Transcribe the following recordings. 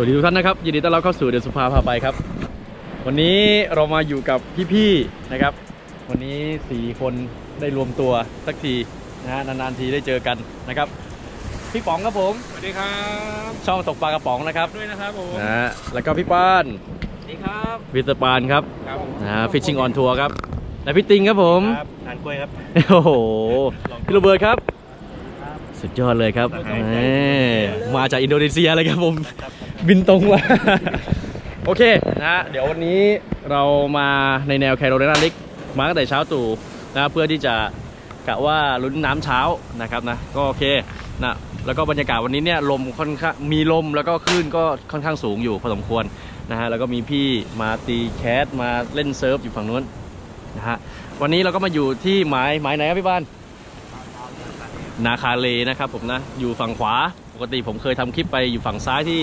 วัสดีทุกท่านนะครับยินดีต้อนรับเข้าสู่เดือนสุภาพาไปครับ วันนี้เรามาอยู่กับพี่ๆนะครับ วันนี้สี่คนได้รวมตัวสักทีนะฮะนานๆทีได้เจอกันนะครับ พี่ป๋องครับผมสวัสดีครับช่องตกปลากระป๋องนะครับด้วยนะครับผมนะฮะแล้วก็พี่ป้านสวัสดีครับวิสปานครับครับผมนะฮะฟิชชิงออนทัวร์ครับและพี่ติงครับผมครับทานกล้วยครับโอ้โหพี่โรเบิร์ตครับ สุดยอดเลยครับครับแหมมาจากอินโดนีเซียเลยครับผม บินตรงมาโอเคนะเดี๋ยววันนี้เรามาในแนวแคโรไลนาลิกมาตั้งแต่เช้าตู่นะเพื่อที่จะกะว่าลุ้นน้ำเช้านะครับนะก็โอเคนะแล้วก็บรรยากาศวันนี้เนี่ยลมค่อนข้างมีลมแล้วก็คลื่นก็ค่อนข้างสูงอยู่พอสมควรนะฮะแล้วก็มีพี่มาตีแคสมาเล่นเซิร์ฟอยู่ฝั่งนู้นนะฮะวันนี้เราก็มาอยู่ที่หมายหมายไหนครับพี่บ้านนาคาเลนะครับผมนะอยู่ฝั่งขวาปกติผมเคยทำคลิปไปอยู่ฝั่งซ้ายที่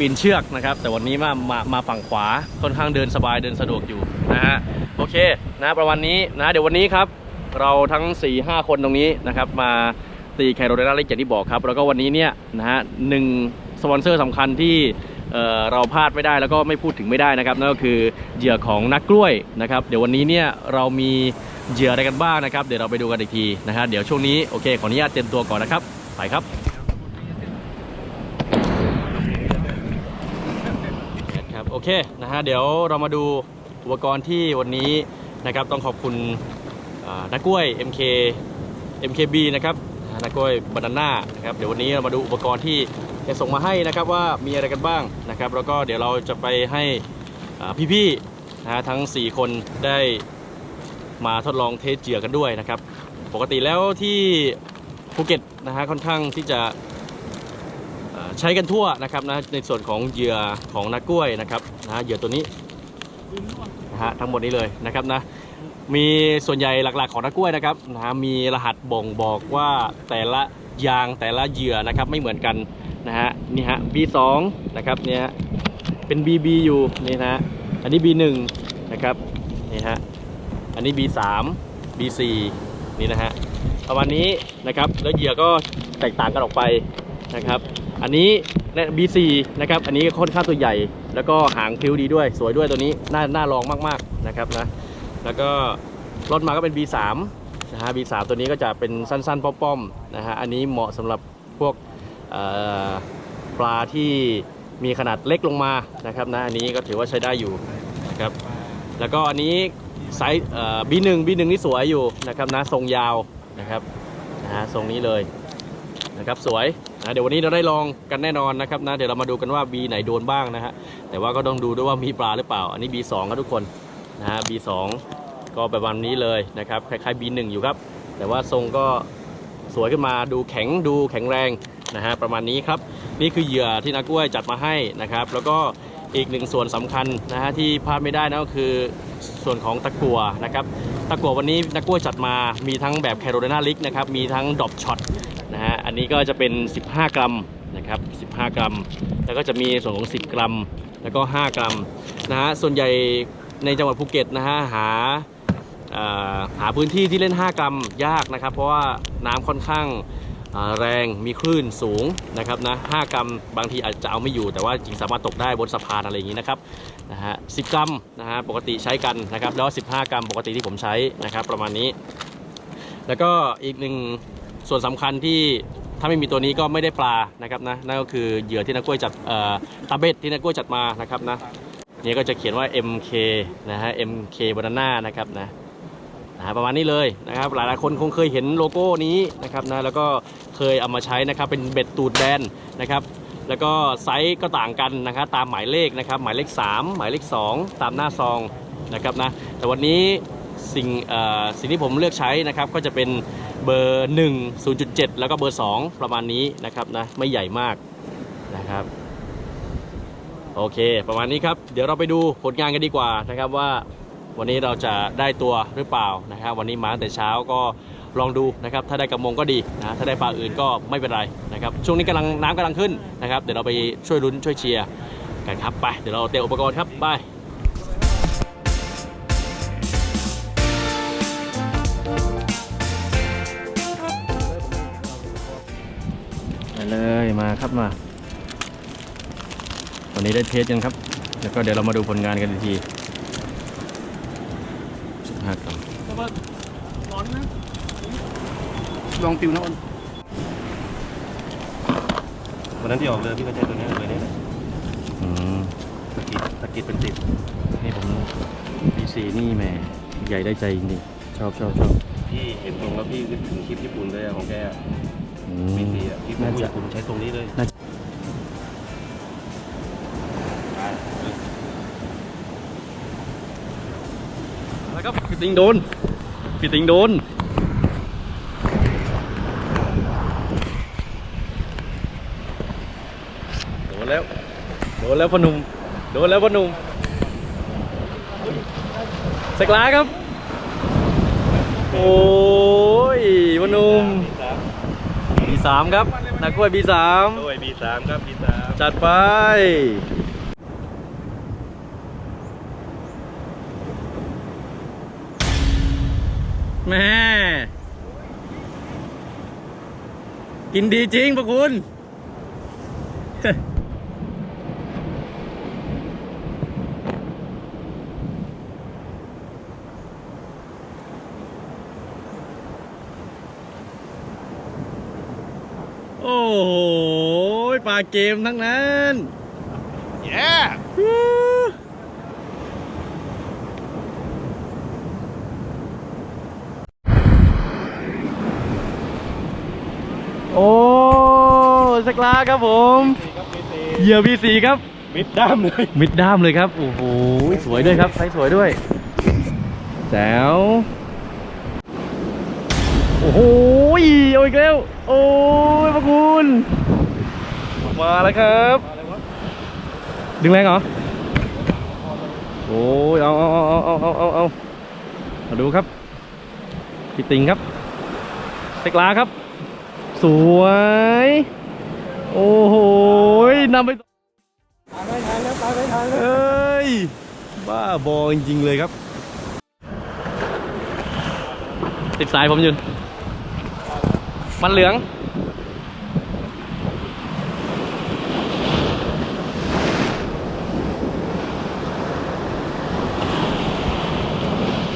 ปีนเชือกนะครับ แต่วันนี้มามามาฝั่งขวาค่อนข้างเดินสบายเดินสะดวกอยู่นะฮะโอเคนะประมาณนี้นะเดี๋ยววันนี้ครับเราทั้ง 4 5 คนตรงนี้นะครับมาตีแคโรไลนาเล็กอย่างที่บอกครับ แล้วก็วันนี้เนี่ยนะฮะหนึ่งสปอนเซอร์สำคัญที่เออเราพลาดไม่ได้แล้วก็ไม่พูดถึงไม่ได้นะครับนั่นก็คือเหยื่อของนักกล้วยนะครับเดี๋ยววันนี้เนี่ยเรามีเหยื่ออะไรกันบ้างนะครับ เดี๋ยวเราไปดูกันอีกทีนะฮะเดี๋ยวช่วงนี้โอเคขออนุญาตเตรียมตัวก่อนนะครับไปครับครับโอ เคนะฮะเดี๋ยวเรามาดูอุปกรณ์ที่วันนี้นะครับต้องขอบคุณอ่านักกล้วย MK MKB นะครับอ่านักกล้วยบานาน่านะครับเดี๋ยววันนี้เรามาดูอุปกรณ์ที่แกส่งมาให้นะครับว่ามีอะไรกันบ้างนะครับแล้วก็เดี๋ยวเราจะไปให้พี่ๆนะฮะทั้ง 4 คนได้มาทดลองเทสเหยื่อกันด้วยนะครับ ปกติแล้วที่ภูเก็ตนะฮะค่อนข้างที่จะ ใช้กันทั่วนะครับนะในส่วนของเหยื่อของนักกล้วยนะครับนะเหยื่อตัวนี้นะฮะทั้งหมดนี้เลยนะครับนะมีส่วนใหญ่หลักๆของนักกล้วยนะครับนะมีรหัสบ่งบอกว่าแต่ละยางแต่ละเหยื่อนะครับไม่เหมือนกันนะฮะนี่ฮะ B2 นะครับเนี่ยฮะเป็น BB อยู่นี่นะฮะอันนี้ B1 นะครับนี่ฮะอันนี้ B3 B4 นี่นะฮะประมาณนี้นะครับแล้วเหยื่อก็แตกต่างกันออกไปนะครับ อันนี้เนี่ย B4 นะครับ อันนี้ค่อนข้างตัวใหญ่ แล้วก็หางพิ้วดีด้วย สวยด้วยตัวนี้น่าน่าลองมากๆนะครับนะ แล้วก็รถมาก็เป็น B3 นะฮะ B3 ตัวนี้ก็จะเป็นสั้นๆ ป้อมๆนะฮะ อันนี้เหมาะสำหรับพวกปลาที่มีขนาดเล็กลงมานะครับนะ อันนี้ก็ถือว่าใช้ได้อยู่นะครับ แล้วก็อันนี้ไซส์เอ่อ B1 B1 นี่สวยอยู่นะครับนะ ทรงยาวนะครับนะฮะทรงนี้เลย นะครับสวยนะเดี๋ยววันนี้เราได้ลองกันแน่นอนนะครับนะเดี๋ยวเรามาดูกันว่า B ไหนโดนบ้างนะฮะแต่ว่าก็ต้องดูด้วยว่ามีปลาหรือเปล่า อันนี้ B2 ครับทุกคนนะฮะ B2 ก็ประมาณนี้เลยนะครับคล้ายๆ B1 อยู่ครับ แต่ว่าทรงก็สวยขึ้นมาดูแข็งดูแข็งแรงนะฮะประมาณนี้ครับ นี่คือเหยื่อที่นักกล้วยจัดมาให้นะครับ แล้วก็อีกหนึ่งส่วนสำคัญนะฮะที่พลาดไม่ได้นั่นก็คือส่วนของตะกัวนะครับตะกัววันนี้นักกล้วยจัดมามีทั้งแบบแคโรไลนาลิกนะครับมีทั้งดรอปช็อต นะฮะอันนี้ก็จะเป็น 15 กรัมนะครับ 15 กรัม แล้วก็จะมีส่วนของ 10 กรัม แล้วก็ 5 กรัมนะฮะส่วนใหญ่ในจังหวัดภูเก็ตนะฮะหาหาพื้นที่ที่เล่น 5 กรัมยากนะครับ เพราะว่าน้ำค่อนข้างแรงมีคลื่นสูงนะครับนะ5กรัมบางทีอาจจะเอาไม่อยู่ แต่ว่าจริงสามารถตกได้บนสะพานอะไรอย่างนี้นะครับนะฮะ10กรัมนะฮะปกติใช้กันนะครับแล้ว 15 กรัมปกติที่ผมใช้นะครับประมาณนี้ แล้วก็อีกหนึ่ง ส่วนสำคัญที่ถ้าไม่มีตัวนี้ก็ไม่ได้ปลานะครับนะนั่นก็คือเหยื่อที่นักกล้วยจัดเอ่อตาเบ็ดที่นักกล้วยจัดมานะครับนะนี่ก็จะเขียนว่า MK นะฮะ MK Banana นะครับนะนะประมาณนี้เลยนะครับหลายๆคนคงเคยเห็นโลโก้นี้นะครับนะแล้วก็เคยเอามาใช้นะครับเป็นเบ็ดตูดแบนนะครับแล้วก็ไซส์ก็ต่างกันนะครับตามหมายเลขนะครับหมายเลข 3 หมายเลข 2 ตามหน้าซองนะครับนะแต่วันนี้สิ่งเอ่อสิ่งที่ผมเลือกใช้นะครับก็จะเป็น เบอร์ 1 0.7 แล้วก็เบอร์ 2 ประมาณนี้นะครับนะไม่ใหญ่มากนะครับโอเค ประมาณนี้ครับ เดี๋ยวเราไปดูผลงานกันดีกว่านะครับว่าวันนี้เราจะได้ตัวหรือเปล่านะครับวันนี้มาแต่เช้าก็ลองดูนะครับ ถ้าได้กระมงก็ดีนะถ้าได้ปลาอื่นก็ไม่เป็นไรนะครับช่วงนี้กำลังน้ำกำลังขึ้นนะครับ เดี๋ยวเราไปช่วยลุ้นช่วยเชียร์กันครับไปเดี๋ยวเราเตรียมอุปกรณ์ครับไป ครับมา ตอนวันนี้ได้เทสกันครับ แล้วก็เดี๋ยวเรามาดูผลงานกันอีกที15กรัมร้อนนะลองปิวนะอ้นวันนั้นที่ออกเรือพี่ก็ใช้ตัวนี้เลยเนี่ยอืมสกิดสกิดเป็นสิบนี่ผมพีซีนี่แหมใหญ่ได้ใจจริงๆชอบชอบชอบพี่เห็นตรงแล้วพี่นึกถึงคลิปญี่ปุ่นเลยอะของแก อืพีมซีอะคลิปของน่าจะญี่ปุ่นใช้ตรงนี้เลยน่าจะแล้วก็พี่ติงโดนพี่ติงโดน โดนแล้ว โดนแล้วพอหนุ่ม โดนแล้วพอหนุ่มสกลาครับ B3 ครับนักกล้วย B3 กล้วย B3 ครับ B3 จัดไปแม่กินดีจริงพระคุณ อ้โหปลาเกมทั้งนั้นเย้โอ้สกลาครับผมเหยื่อพีสีครับ มิดด้ามเลย มิดด้ามเลยครับ โอ้โห สวยด้วยครับไซส์สวยด้วยแจ๋ว โอ้โหเอาอีกแล้วโอ้ยพระคุณ มาแล้วครับ ดึงแรงเหรอ โอ้ยเอาเอาเอาเอาเอาเอาเอามาดูครับพี่ติงครับเซกลาครับ สวย โอ้โหนำไปตายไม่ทันแล้วตายไม่ทันแล้วเอ้ย บ้าบอจริงๆเลยครับ ติดสายผมอยู่ มันเหลือง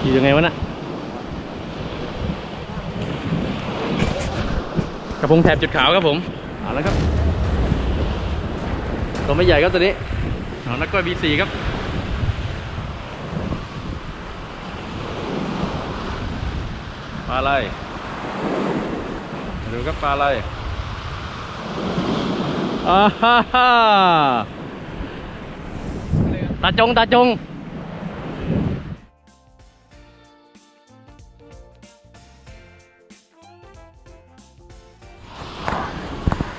อยู่ยังไงวะน่ะกระพงแถบจุดขาวครับผม เอาแล้วครับตัวไม่ใหญ่ครับตัวนี้เอานักกล้วยบีสีครับปลาอะไรมา ดูครับปลาอะไรอ่าฮ่าฮ่าตาจงตาจง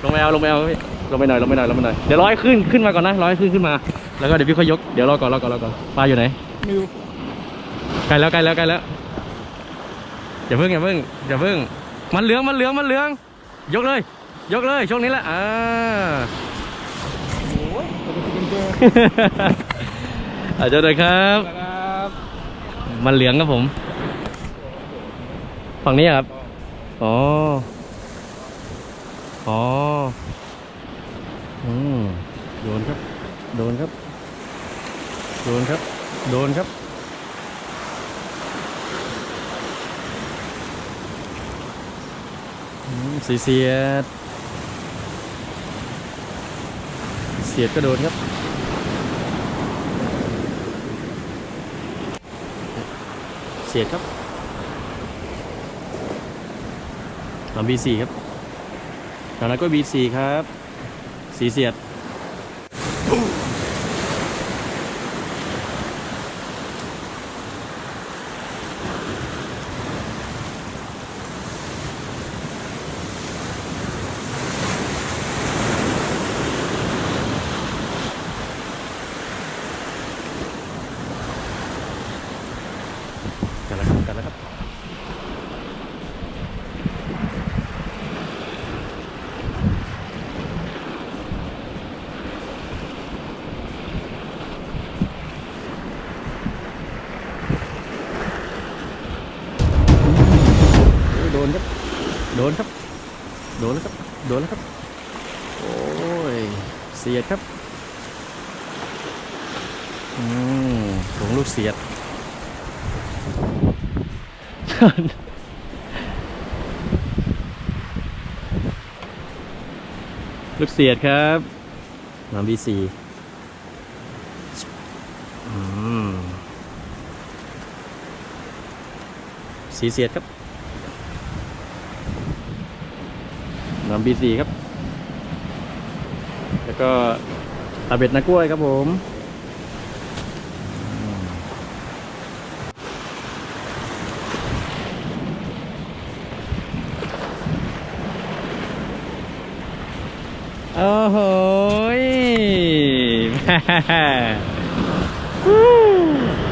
ลงไปเอาลงไปเอาพี่ลงไปหน่อยลงไปหน่อยลงไปหน่อยเดี๋ยวร้อยขึ้นขึ้นมาก่อนนะร้อยขึ้นขึ้นมา แล้วก็เดี๋ยวพี่ค่อยยกเดี๋ยวรอก่อนรอก่อนรอก่อนปลาอยู่ไหนมิวใกล้แล้วใกล้แล้วใกล้แล้วอย่าเพิ่งอย่าเพิ่งอย่าเพิ่ง มันเหลืองมันเหลืองมันเหลือง ยกเลย ยกเลยช่วงนี้แหละอ่าโอ้ยตัวเป็นเจออาจารย์หน่อยครับครับ มันเหลืองครับผม ฝั่งนี้ครับ อ๋อ อ๋อ อืมโดนครับ โดนครับ โดนครับ โดนครับ อืม สีเสียด เสียดก็โดนครับ เสียดครับลำบีสี่ครับตอนนั้นก็บีสี่ครับ สีเสียด กันแล้วครับกันแล้วครับ โอ้ยโดนครับ โดนครับ โดนแล้วครับ โดนแล้วครับ โอ้ย เสียดครับ อืมถุงลูกเสียด ลูกเสียดครับน้ำบีซีอืมสีเสียดครับน้ำบีซีครับ แล้วก็ตาเบ็ดนักกล้วยครับผม โอ้โห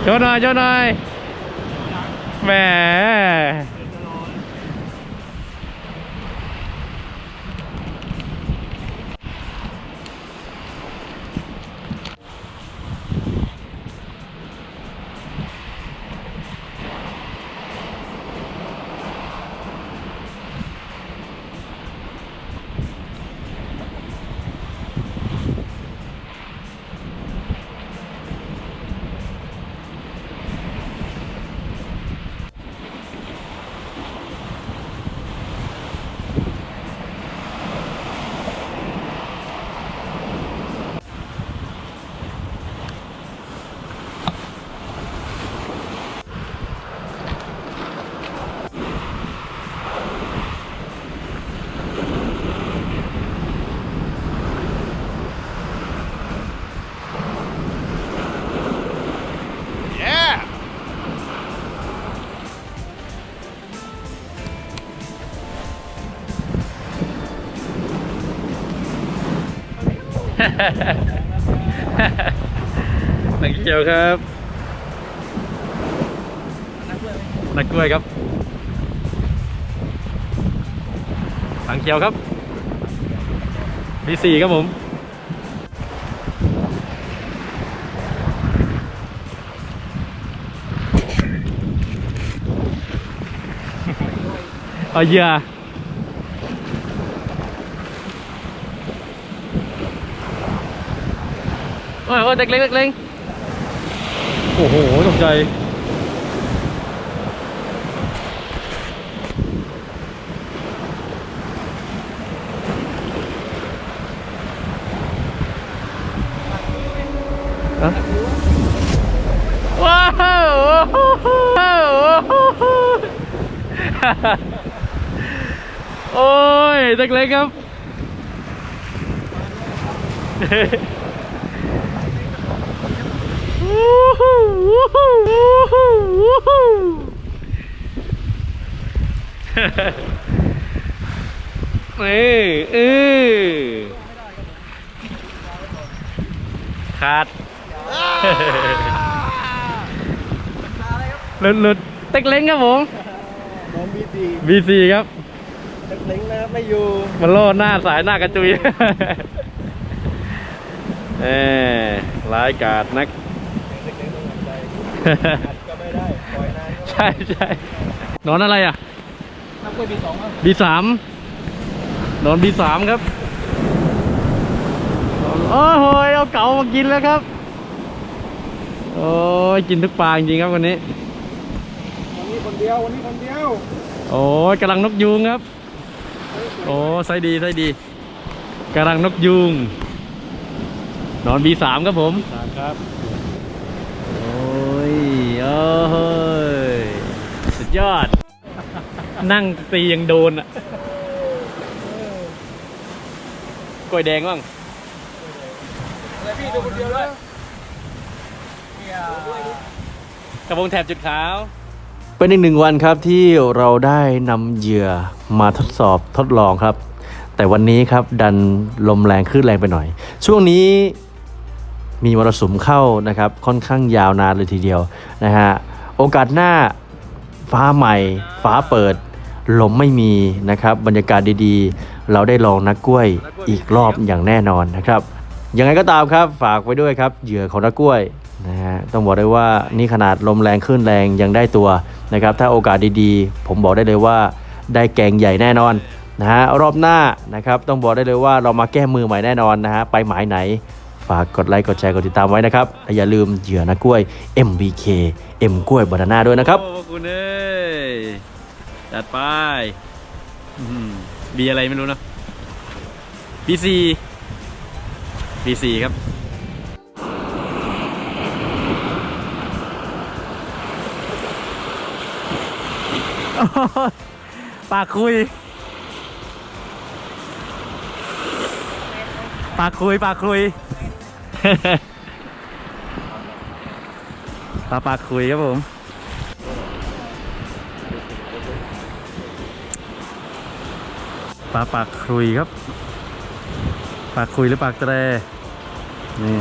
โชว์หน่อยโชว์หน่อยแหม นักเขียวครับนักกล้วยครับหางเขียวครับบีสี่ครับผมเอาเหยื่อ โอ้ยโอ้ยเด็กเล็กเด็กเล็กโอ้โหตกใจฮะว้าวว้าวโอ้ยเด็กเล็กครับ วู้ฮู้วู้ฮู้วู้ฮู้วู้ฮู้นี่เออขาดหลุดหลุดเต็กเล้งครับผมน้องบีซีครับเต็กเล้งนะครับไม่อยู่ มันโล่หน้าสายหน้ากระจุยเออร้ายกาดนัก ก็ไม่ได้ปล่อยนานใช่ใช่นอนอะไรอะน้ำกล้วยบีสองครับ B3 นอน B3 ครับโอ้โหยเอาเก๋ามากินแล้วครับ โอ้ยกินทุกปลาจริงๆครับวันนี้ วันนี้คนเดียววันนี้คนเดียว โอ้ยกำลังนกยูงครับ โอ้ไซดีไซดีกำลังนกยูงนอน B3 ครับผมสามครับโอ้ย โอ้ยสุดยอด นั่งตียังโดนอะกล้วยแดงบ้างอะไรพี่ดูคนเดียวเลยเนี่ยกระพงแถบจุดขาว เป็นอีกหนึ่งวันครับที่เราได้นำเหยื่อมาทดสอบทดลองครับ แต่วันนี้ครับดันลมแรงคลื่นแรงไปหน่อย ช่วงนี้ มีมรสุมเข้านะครับค่อนข้างยาวนานเลยทีเดียวนะฮะโอกาสหน้าฟ้าใหม่ ฟ้าเปิด ลมไม่มีนะครับบรรยากาศดีๆ เราได้ลองนักกล้วยอีกรอบอย่างแน่นอนนะครับยังไงก็ตามครับฝากไว้ด้วยครับเหยื่อของนักกล้วยนะฮะต้องบอกได้ว่านี่ขนาดลมแรงขึ้นแรงยังได้ตัวนะครับถ้าโอกาสดีๆ ผมบอกได้เลยว่าได้แกงใหญ่แน่นอนนะฮะรอบหน้านะครับต้องบอกได้เลยว่าเรามาแก้มือใหม่แน่นอนนะฮะไปหมายไหน ฝากกดไลค์กดแชร์กดติดตามไว้นะครับและอย่าลืมเหยื่อนักกล้วย MBK M กล้วยบานาน่าด้วยนะครับโอ้คุณเอ้ยจัดไปบีอะไรไม่รู้นะ BC BC ครับปากคุย ปากคุย ปากคุย ปลาปากคุยครับผม ปลาปากคุยครับ ปากคุยหรือปากแตรนี่